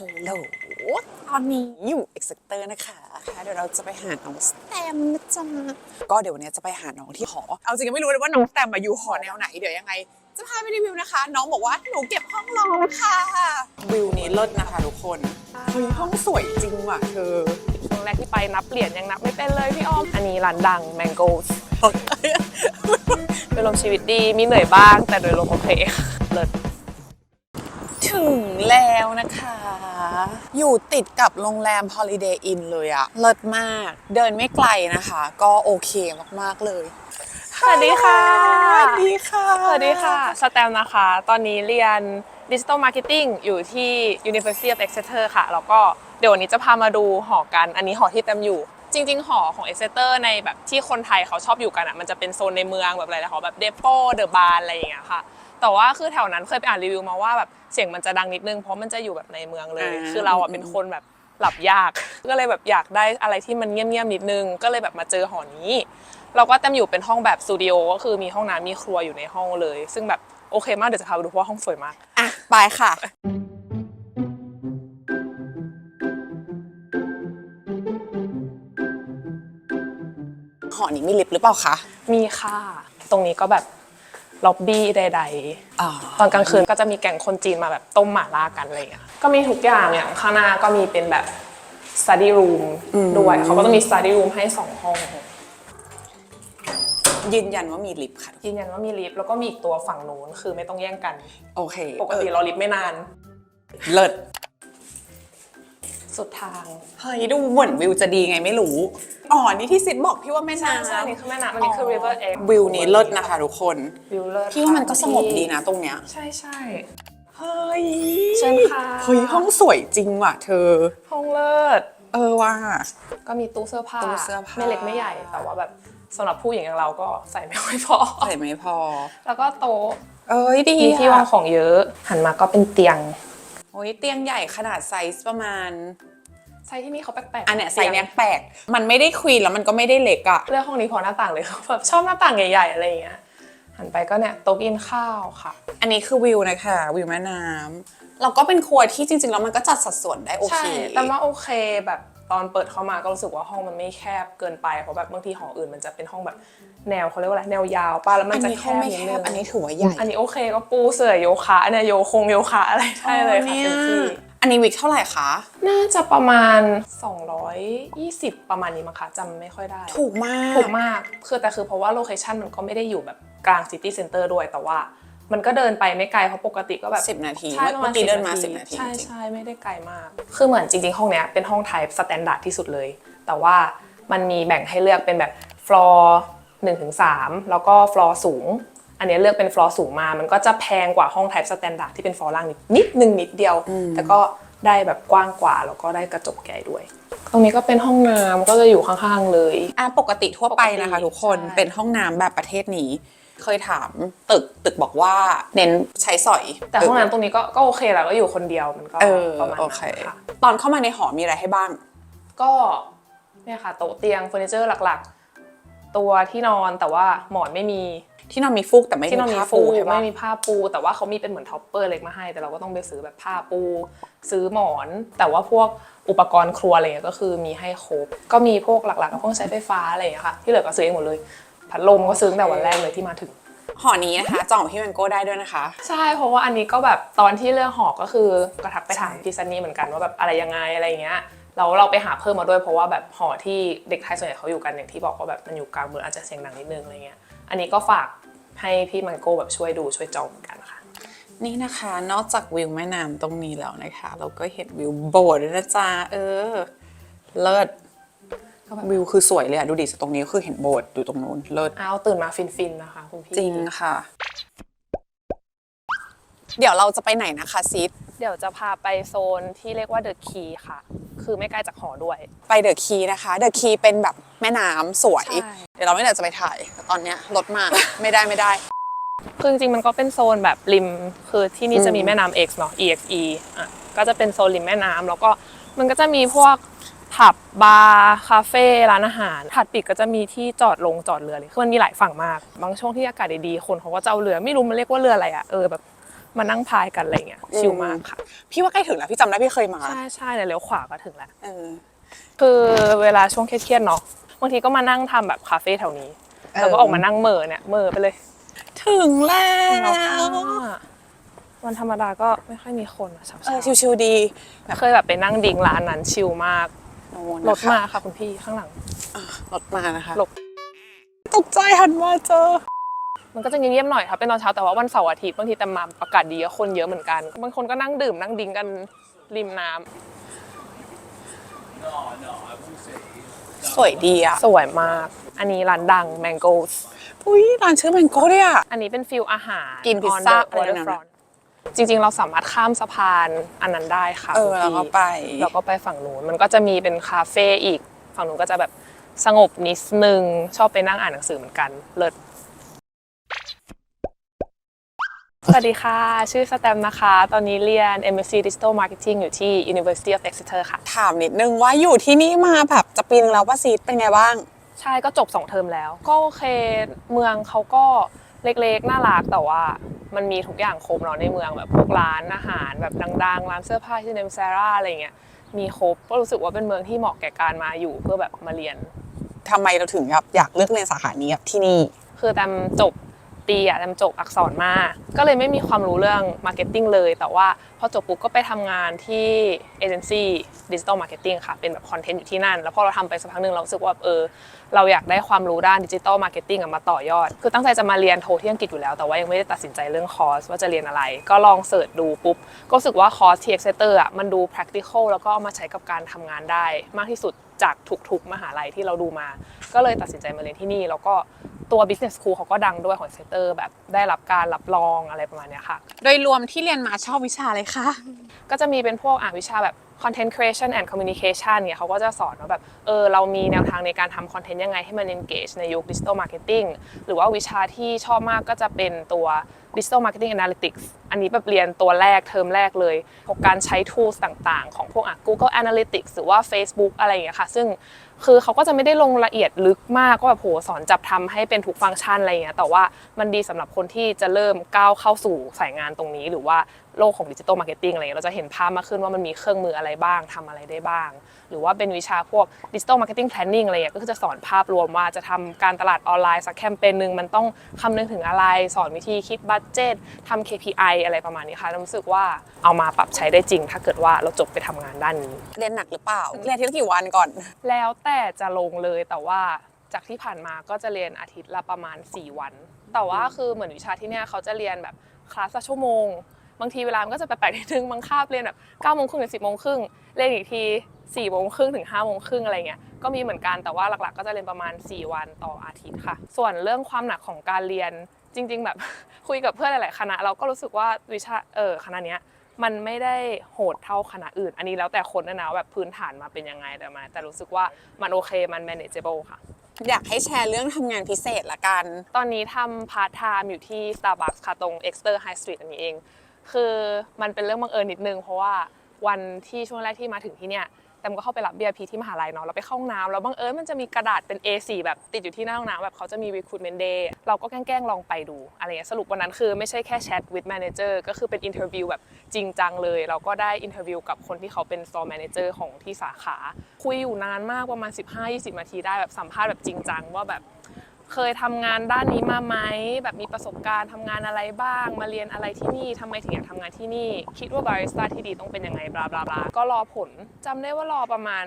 ฮัลโหล ตอนนี้อยู่เอ็กซ์เตอร์นะคะเดี๋ยวเราจะไปหาน้องสแตมนะจ๊ะ ก็เดี๋ยววันนี้จะไปหาน้องที่หอ เอาจริงๆไม่รู้เลยว่าน้องสแตมมาอยู่หอแนวไหน เดี๋ยวยังไง จะพาไปรีวิวนะคะ น้องบอกว่าหนูเก็บห้องรอแล้วค่ะ วิวนี้เลิศนะคะทุกคนเฮ้ยห้องสวยจริงว่ะเธอครั้งแรกที่ไปนับเหรียญยังนับไม่เป็นเลยพี่อ้อม อันนี้ร้านดัง Mangoes โดยรวมชีวิตดีมีเหนื่อยบ้างแต่โดยรวมโอเคเลิศ ถึงแล้วนะคะ อยู่ติดกับโรงแรม Holiday Inn เลยอะเลิศมาก เดินไม่ไกลนะคะ ก็โอเคมาก ๆ เลย สวัสดีค่ะ สวัสดีค่ะ สวัสดีค่ะ สแตมนะคะ ตอนนี้เรียน Digital Marketing อยู่ที่ University of Exeter ค่ะ แล้วก็เดี๋ยววันนี้จะพามาดูหอกัน อันนี้หอที่แตมอยู่ จริง ๆ หอของ Exeter ในแบบที่คนไทยเขาชอบอยู่กันอะ มันจะเป็นโซนในเมืองแบบอะไรนะหอแบบเดปโปเดอะบาร์อะไรอย่างเงี้ยค่ะ แต่ว่าคือแถวนั้นเคยไปอ่านรีวิวมาว่าแบบเสียงมันจะดังนิดนึงเพราะมันจะอยู่แบบในเมืองเลย อ่า คือเราอะเป็นคนแบบหลับยาก ก็เลยแบบอยากได้อะไรที่มันเงียบๆนิดนึง ก็เลยแบบมาเจอหอนี้ เราก็เต็มอยู่เป็นห้องแบบสตูดิโอก็คือมีห้องน้ำมีครัวอยู่ในห้องเลย ซึ่งแบบโอเคมากเดี๋ยวจะพาไปดูเพราะว่าห้องสวยมาก อะไปค่ะ หอนี้มีลิฟต์หรือเปล่าคะ มีค่ะ ตรงนี้ก็แบบ ล็อบบี้ใดอ๋อๆตอนกลางคืนก็จะมีแก๊งคนจีนมาแบบต้มหม่าล่ากันอะไรอย่างเงี้ยก็มีทุกอย่างอย่างข้างหน้าก็มีเป็นแบบ study room ด้วยเขาก็จะมี study room ให้สองห้องยืนยันว่ามีลิฟต์ค่ะยืนยันว่ามีลิฟต์แล้วก็มีอีกตัวฝั่งนู้นคือไม่ต้องแย่งกัน โอเค ปกติรอลิฟต์ไม่นาน เลิศ สุดทาง เฮ้ยดูเหมือนวิวจะดีไงไม่รู้ อ๋อ นี่ที่ซิดบอกพี่ว่าแม่ใช่น้ำใช่นี่คือแม่น้ำอันนี้คือ river X วิวนี้เลิศนะคะทุกคน วิวเลิศพี่ว่ามันก็สงบดีนะตรงเนี้ย ใช่ใช่เฮ้ยเชิญค่ะเฮ้ยห้องสวยจริงว่ะเธอ ห้องเลิศ เออว่ะ ก็มีตู้เสื้อผ้าตู้เสื้อผ้า ไม่เล็กไม่ใหญ่ แต่ว่าแบบสำหรับผู้หญิงอย่างเราก็ใส่ไม่ค่อยพอ ใส่ไม่พอ แล้วก็โต๊ะ เอ้ยดีมีที่วางอะของเยอะ หันมาก็เป็นเตียงโอ้ยเตียงใหญ่ขนาดไซส์ประมาณ ไซส์ที่นี่เขาแปลกๆอันเนี้ยไซส์เนี้ยแปลกมันไม่ได้ควีนแล้วมันก็ไม่ได้เล็กอะเลือกห้องนี้เพอหน้าต่างเลยแบบชอบหน้าต่างใหญ่ๆอะไรอย่างเงี้ยหันไปก็เนี่ยโต๊ะกินข้าวค่ะ อันนี้คือวิวนะคะวิวแม่น้ำเราก็เป็นครัวที่จริงๆแล้วมันก็จัดสัดส่วนได้โอใช่เคแต่ว่าโอเคแบบตอนเปิดเข้ามาก็รู้สึกว่าห้องมันไม่แคบเกินไปเพราะแบบบางทีหออื่นมันจะเป็นห้องแบบ แนวเขาเรียกว่าอะไรแนวยาวป่ะแล้วมัอันนจะนี้แคห้องบไม่นิดแคนึบงอันนี้ถือว่าใหญ่อันนี้โอเคก็ปูเสื่อโยคะอันเนี้ยโยคงโยคะอะไรได้เลยค่ะอ๋อเต็มที่อันนี้วิกเท่าไหร่คะ น่าจะประมาณ 220 ประมาณนี้มั้งคะจำไม่ค่อยได้ ถูกมาก ถูกมาก คือแต่คือเพราะว่าโลเคชันมันก็ไม่ได้อยู่แบบกลางซิตี้เซ็นเตอร์ด้วยแต่ว่า มันก็เดินไปไม่ไกลเพราะปกติก็แบบสิบนาทีใช่ประเมื่มาณอกี้เดินมา 10สิบนาที ใช่จริงใช่ไม่ได้ไกลมาก คือเหมือนจริงๆ ห้องเนี้ยเป็นห้องไทป์สแตนดาร์ดที่สุดเลย แต่ว่ามันมีแบ่งให้เลือกเป็นแบบฟลอร์ หนึ่งถึงสามแล้วก็ฟลอร์สูง อันเนี้ยเลือกเป็นฟลอร์สูงมา มันก็จะแพงกว่าห้องไทป์สแตนดาร์ดที่เป็นฟลอร์ล่างนิดนิดนึงนิดเดียว แต่ก็ได้แบบกว้างกว่า แล้วก็ได้กระจกใหญ่ด้วย ตรงนี้ก็เป็นห้องน้ำก็จะอยู่ข้างๆเลยอะปกติทั่วไปนะคะปกติทุกคนใช่เป็นห้องน้ำแบบประเทศนี้ เคยถามตึกตึกบอกว่าเน้นใช้สอยแต่ห้องน้ำตรงนี้ก็ก็โอเคแหละก็อยู่คนเดียวมันก็เออประมาณโอนั้นเคค่ะ ตอนเข้ามาในหอมีอะไรให้บ้าง ก็เนี่ยค่ะโต๊ะเตียงเฟอร์นิเจอร์หลักๆ ตัวที่นอนแต่ว่าหมอนไม่มีที่นอนมีฟูกแต่ไม่ที่นมีอนมีผ้าฟูปูใช่ปะไม่มีผ้าปู แต่ว่าเขามีเป็นเหมือนท็อปเปอร์เล็กมาให้ แต่เราก็ต้องไปซื้อแบบผ้าปู ซื้อหมอน แต่ว่าพวกอุปกรณ์ครัวอะไรเงี้ยก็คือมีให้ครบ ก็มีพวกหลักๆกับพวกใช้ไฟฟ้าอะไรอย่างเงี้ยค่ะที่เหลือก็ซื้อเองหมดเลย พัดลมก็ซื้อตั้งแต่วันแรกเลยที่มาถึงหอนี้นะคะจองกับพี่แมงโก้ได้ด้วยนะคะ ใช่เพราะว่าอันนี้ก็แบบตอนที่เลือกหอก็คือกระทักไปถามพี่ซันนี่เหมือนกันว่าแบบอะไรยังไงอะไรเงี้ย เราเราไปหาเพิ่มมาด้วยเพราะว่าแบบหอที่เด็กไทยส่วนใหญ่เขาอยู่กันอย่างที่บอกว่าแบบมันอยู่กลางเมืองอาจจะเสียงดังนิดนึงอะไรเงี้ย อันนี้ก็ฝากให้พี่มันโก้แบบช่วยดูช่วยจองเหมือนกันค่ะนี่นะคะนอกจากวิวแม่น้ำตรงนี้แล้วนะคะ เราก็เห็นวิวโบสถ์ด้วยนะจ๊ะเออ เลิศก็แบบวิวคือสวยเลยอะดูดิตรงนี้คือเห็นโบสถ์อยู่ตรงนู้นเลิศอ้าวตื่นมาฟินๆนะคะคุณพี่จริงค่ะ เดี๋ยวเราจะไปไหนนะคะซิดเดี๋ยวจะพาไปโซนที่เรียกว่าเดอะคีค่ะ คือไม่ไกลจากหอด้วย ไปเดอะคีนะคะเดอะคีเป็นแบบแม่น้ำสวย ใช่ เดี๋ยวเราไม่ได้จะไปถ่ายแต่ตอนเนี้ยรถมา ไม่ได้ไม่ได้ คือจริงๆมันก็เป็นโซนแบบริม คือที่นี่จะมีอืม แม่น้ำ X เนาะ EXE อะก็จะเป็นโซนริมแม่น้ำแล้วก็มันก็จะมีพวกผับบาร์คาเฟ่ร้านอาหารถัดปีกก็จะมีที่จอดลงจอดเรือเลยคือมันมีหลายฝั่งมาก บางช่วงที่อากาศดีๆคนเขาก็จะเอาเรือไม่รู้มันเรียกว่าเรืออะไรอะเออแบบ มานั่งพายกันอะไรเงี้ยชิลมากค่ะ พี่ว่าใกล้ถึงแล้วพี่จำได้พี่เคยมา ใช่ใช่เดี๋ยวเลี้ยวขวาก็ถึงแล้ว เออ คือเวลาช่วงเครียดๆเนาะบางทีก็มานั่งทำแบบคาเฟ่แถวนี้เออแล้วก็ออกมานั่งเหม่อเนี่ยเหม่อไปเลยถึงแล้แล้วววันธรรมดาก็ไม่ค่อยมีคนอะเช้าเออชิวๆดีแบบๆเคยแบบไปนั่งดิ่งร้านนั้นชิลมากโอ้รนะถคะมาค่ะคุณพี่ข้างหลังอะรถมานะคะหลบ ตกใจหันมาเจอ มันก็จะเงียบๆหน่อยครับเป็นตอนเช้าแต่ว่าวันเสาร์อาทิตย์บางทีแต่มาอากาศดีก็คนเยอะเหมือนกันบางคนก็นั่งดื่มนั่งดิ้งกันริมน้ำสวยดีอะสวยมาก อันนี้ร้านดัง Mangoes อุ้ยร้านชื่อแมงโก้ด้วยอะอันนี้เป็นฟิลอาหาร กินพิซซ่า on the อะไรนะ waterfront จริงๆ เราสามารถข้ามสะพานอันนั้นได้ค่ะเออคุณแล้วก็พี่ไปแล้วก็ไปฝั่งนู้นมันก็จะมีเป็นคาเฟ่อีก ฝั่งนู้นก็จะแบบสงบนิดนึง ชอบไปนั่งอ่านหนังสือเหมือนกัน เลิศ สวัสดีค่ะ ชื่อสแตมนะคะ ตอนนี้เรียน MSc Digital Marketing อยู่ที่ University of Exeter ค่ะ ถามนิดนึงว่าอยู่ที่นี่มาแบบจะปีนึงแล้วว่าซีดเป็นไงบ้าง ใช่ก็จบ 2 เทอมแล้ว ก็โอเค เมืองเขาก็เล็กๆ น่ารักแต่ว่ามันมีทุกอย่างครบเนาะในเมืองแบบพวกร้านอาหารแบบดังๆ ร้านเสื้อผ้าที่เนมซาร่าอะไรเงี้ยมีครบก็รู้สึกว่าเป็นเมืองที่เหมาะแก่การมาอยู่เพื่อแบบมาเรียนทำไมเราถึงแบบอยากเลือกเรียนสาขานี้แบบที่นี่ คือแตมจบ ตีอะจำจบอักษรมา ก็เลยไม่มีความรู้เรื่องมาร์เก็ตติ้งเลย แต่ว่า พอจบปุ๊บก็ไปทำงานที่เอเจนซี่ดิจิตอลมาร์เก็ตติ้งค่ะ เป็นแบบคอนเทนต์อยู่ที่นั่น แล้วพอเราทำไปสักพักหนึ่งเราสึกว่าเออ เราอยากได้ความรู้ด้านดิจิตอลมาร์เก็ตติ้งมาต่อยอด คือตั้งใจจะมาเรียนโทที่อังกฤษอยู่แล้ว แต่ว่ายังไม่ได้ตัดสินใจเรื่องคอร์สว่าจะเรียนอะไร ก็ลองเสิร์ชดูปุ๊บ ก็รู้สึกว่าคอร์สที่ Exeter อะมันดู practical แล้วก็เอามาใช้กับการทำงานได้ มากที่สุดจากทุกๆมหาลัยที่เราดูมา ก็เลยตัดสินใจมาเรียนที่นี่ แล้วก็ตัว business school เขาก็ดังด้วยของ Exeter แบบได้รับการรับรองอะไรประมาณเนี้ยค่ะ โดยรวมที่เรียนมาชอบวิชาเลยคะ ก็จะมีเป็นพวกอ่าวิชาแบบ content creation and communication เนี่ยเขาก็จะสอนว่าแบบเออเรามีแนวทางในการทำคอนเทนต์ยังไงให้มัน engage ในยุค digital marketing หรือว่าวิชาที่ชอบมากก็จะเป็นตัว digital marketing analytics อันนี้แบบเรียนตัวแรกเทอมแรกเลยพวกการใช้ tools ต่างๆ ของพวก Google Analytics หรือว่า Facebook อะไรอย่างเงี้ยค่ะ ซึ่งคือเขาก็จะไม่ได้ลงละเอียดลึกมากก็แบบโหสอนจับทำให้เป็นทุกฟังก์ชันอะไรอย่างเงี้ยแต่ว่ามันดีสำหรับคนที่จะเริ่มก้าวเข้าสู่สายงานตรงนี้ หรือว่าโลกของดิจิ t a ลมาร์เก็ตติ้งอะไรเงี้ยเราจะเห็นภาพมากขึ้นว่ามันมีเครื่องมืออะไรบ้างทำอะไรได้บ้าง หรือว่าเป็นวิชาพวกดิจิ t a ลมาร์เก็ตติ้งแพลนนิ่งอะไรเงี้ยก็คือจะสอนภาพรวมว่าจะทำการตลาดออนไลน์สักแคมเปญหนึ่งมันต้องคำนึงถึงอะไร สอนวิธีคิดบัตเจตทำ KPI อะไรประมาณนี้ค่ะรู้สึกว่าเอามาปรับใช้ได้จริง ถ้าเกิดว่าเราจบไปทำงานด้านนี้เรียนหนักหรือเปล่าเรียนอาที่ละกี่วันก่อน แล้วแต่จะลงเลยแต่ว่าจากที่ผ่านมาก็จะเรียนอาทิตย์ละประมาณ 4 วัน แต่ว่าคือเหมือนวิชาที่เนี่ยเขาจะเรียนแบบคลาสละชั่วโมง บางทีเวลามันก็จะแปลกๆนิดนึงบางคาบเรียนแบบ9โมงครึ่งถึง10โมงครึ่งเรียนอีกที4โมงครึ่งถึง5โมงครึ่งอะไรเงี้ยก็มีเหมือนกันแต่ว่าหลักๆ ก็จะเรียนประมาณ 4 วันต่ออาทิตย์ค่ะ ส่วนเรื่องความหนักของการเรียนจริง ๆ แบบคุยกับเพื่อนหลายๆคณะ เราก็รู้สึกว่าวิชาเออคณะเนี้ยมันไม่ได้โหดเท่าคณะอื่น อันนี้แล้วแต่คนนะนะแบบพื้นฐานมาเป็นยังไงแต่มาแต่รู้สึกว่ามันโอเคมัน manageable ค่ะอยากให้แชร์เรื่องทำงานพิเศษละกัน ตอนนี้ทำพาร์ทไทม์อยู่ที่ Starbucks ค่ะตรง Exeter High Street อันนี้เอง คือมันเป็นเรื่องบังเอิญนิดนึง เพราะว่าวันที่ช่วงแรกที่มาถึงที่เนี่ยแตมก็เข้าไปรับ VIP ที่มหาลัยเนาะเราไปเข้าห้องน้ำแล้วบังเอิญมันจะมีกระดาษเป็น A4 แบบติดอยู่ที่หน้าห้องน้ำแบบเขาจะมี recruitment day เราก็แกล้งๆลองไปดูอะไรเงี้ยสรุปวันนั้นคือไม่ใช่แค่ chat with manager ก็คือเป็น interview แบบจริงจังเลย เราก็ได้ interview กับคนที่เขาเป็น store manager ของที่สาขา คุยอยู่นานมากประมาณ 15-20 นาทีได้แบบสัมภาษณ์แบบจริงจังว่าแบบ เคยทำงานด้านนี้มาไหมแบบมีประสบการณ์ทำงานอะไรบ้าง มาเรียนอะไรที่นี่ทำไมถึงอยากทำงานที่นี่ คิดว่าบาริสต้าที่ดีต้องเป็นยังไงบลาบลาบลาก็รอผลจำได้ว่ารอประมาณ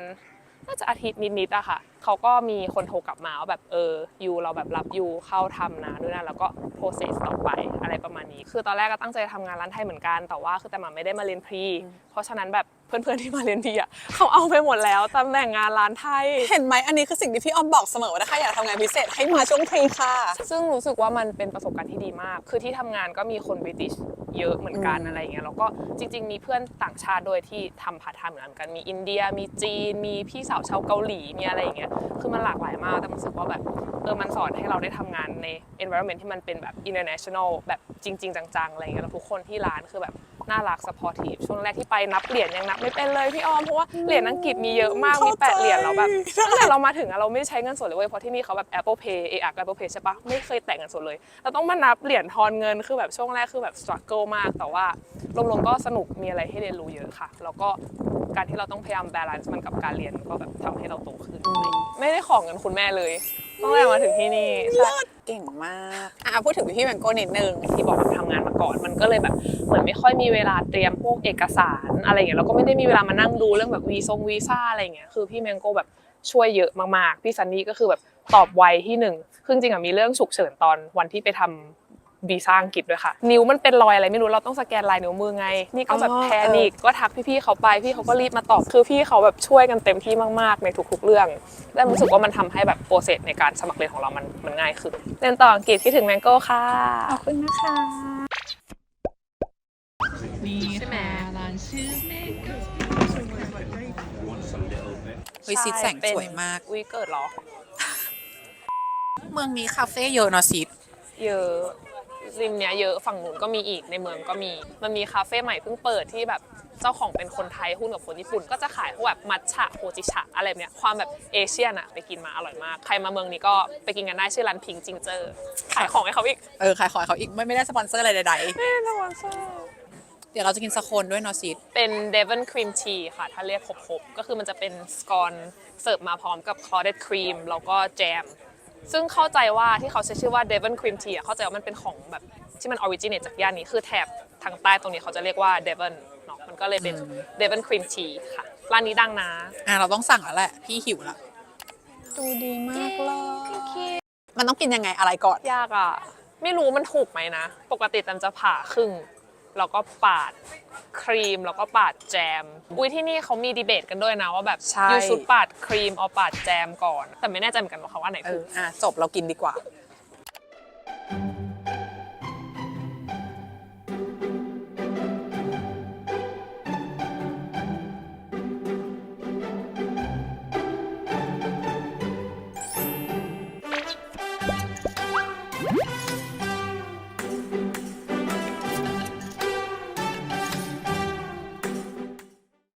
น่าจะอาทิตย์นิดๆอะค่ะ เขาก็มีคนโทรกลับมาว่าแบบเออยูเราแบบรับยูเข้าทำนะด้วยนะแล้วก็ process ต่อไปอะไรประมาณนี้ คือตอนแรกก็ตั้งใจทำงานร้านไทยเหมือนกันแต่ว่าคือแต่มาไม่ได้มาเรียนพรี เพราะฉะนั้นแบบเพื่อนๆที่มาเรียนพรีอะเขาเอาไปหมดแล้วตำแหน่งงานร้านไทย เห็นไหมอันนี้คือสิ่งที่พี่ออมบอกเสมอว่าถ้าใครอยากทำงานพิเศษให้มาช่วงเพลงค่ะ ซึ่งรู้สึกว่ามันเป็นประสบการณ์ที่ดีมาก คือที่ทำงานก็มีคนบริติชเยอะเหมือนกันอืมอะไรอย่างเงี้ยแล้วก็จริง ๆ มีเพื่อนต่างชาติด้วยที่ทำพาร์ทไทม์เหมือนกันมีอินเดียมีจีน มีพี่สาวชาวเกาหลีมีอะไรอย่างเงี้ยคือมันหลากหลายมากแต่รู้สึกว่าแบบเออมันสอนให้เราได้ทำงานใน environment ที่มันเป็นแบบ international แบบจริง ๆ จังๆอะไรอย่างเงี้ยแล้วทุกคนที่ร้านคือแบบ น่ารักสปอร์ทีฟช่วงแรกที่ไปนับเหรียญยังนับไม่เป็นเลยพี่ออมเพราะว่าเหรียญอังกฤษมีเยอะมากมีแปดเหรียญแล้วแบบตั้งแต่เรามาถึงอะเราไม่ได้ใช้เงินสดเลยเว้ยเพราะที่นี่เขาแบบ Apple Pay เออะ Apple Pay ใช่ปะไม่เคยแตะเงินสดเลยเราต้องมานับเหรียญทอนเงินคือแบบช่วงแรกคือแบบ struggle มาก แต่ว่ารวมๆก็สนุกมีอะไรให้เรียนรู้เยอะค่ะ แล้วก็การที่เราต้องพยายาม balance มันกับการเรียนก็แบบทำให้เราโตขึ้น ไม่ได้ของเงินคุณแม่เลย ตั้งแต่มาถึงที่นี่ใช่เก่งมากอะพูดถึงพี่แมงโก้นิดนึงที่บอกแบบทำงานมาก่อนมันก็เลยแบบเหมือนไม่ค่อยมีเวลาเตรียมพวกเอกสารอะไรอย่างเงี้ยแล้วก็ไม่ได้มีเวลามานั่งดูเรื่องแบบวีซงวีซ่าอะไรอย่างเงี้ยคือพี่แมงโก้แบบช่วยเยอะมากๆพี่ซันนี่ก็คือแบบตอบไวที่หนึ่งคือจริงๆอะมีเรื่องฉุกเฉินตอนวันที่ไปทำ วีซ่าอังกฤษด้วยค่ะ นิ้วมันเป็นรอยอะไรไม่รู้เราต้องสแกนลายนิ้วมือไง นี่ก็แบบอ๋อแพนิคก็ทักพี่ๆเขาไปพี่เขาก็รีบมาตอบคือพี่เขาแบบช่วยกันเต็มที่มากๆในทุกๆเรื่องและรู้สึกว่ามันทำให้แบบโปรเซสในการสมัครเรียนของเรามันมันง่ายขึ้นเรียนต่ออังกฤษคิดถึงแมงโก้ค่ะขอบคุณนะคะใช่ไหมวิซิตแสงสวยมากวิเกิดเหรอ เมืองนี้คาเฟ่เยอะเนาะซิดเยอะ ริมเนี้ยเยอะฝั่งนู้นก็มีอีกในเมืองก็มี มันมีคาเฟ่ใหม่เพิ่งเปิดที่แบบเจ้าของเป็นคนไทยหุ้นกับคนญี่ปุ่น ก็จะขายพวกแบบมัทฉะโฮจิชะอะไรแบบเนี้ยความแบบเอเชียนอะไปกินมาอร่อยมาก ใครมาเมืองนี้ก็ไปกินกันได้ชื่อร้านพิงจิงเจอร์ขายของให้เขาอีกเออขายของให้เขาอีกไม่ไม่ได้สปอนเซอร์อะไรใดไม่ได้สปอนเซอร์ๆเดี๋ยวเราจะกินสโคนด้วยเนาะซิดเป็น Devon Cream Tea ค่ะ ถ้าเรียกครบๆ ก็คือมันจะเป็นสกอนเสิร์ฟมาพร้อมกับ clotted cream แล้วก็แจม ซึ่งเข้าใจว่าที่เขาใช้ชื่อว่า Devon Cream Tea อะเข้าใจว่ามันเป็นของแบบที่มันออริจิน e จากย่านนี้คือแถบทางใต้ตรงนี้เขาจะเรียกว่า Devon เนาะมันก็เลยเป็น Devon Cream Tea ค่ะร้านนี้ดังนะ อะเราต้องสั่งแล้วแหละ พี่หิวละดูดีมากเลยมันต้องกินยังไงอะไรก่อน ยากอะ ไม่รู้มันถูกไหมนะ ปกติแตมจะผ่าครึ่ง แล้วก็ปาดครีมแล้วก็ปาดแจม อุ้ยที่นี่เขามีดีเบตกันด้วยนะว่าแบบใช่ ยูชุดปาดครีมเอาปาดแจมก่อน แต่ไม่แน่ใจเหมือนกันว่าเขาว่าไหนเอถูอกอะจบเรากินดีกว่า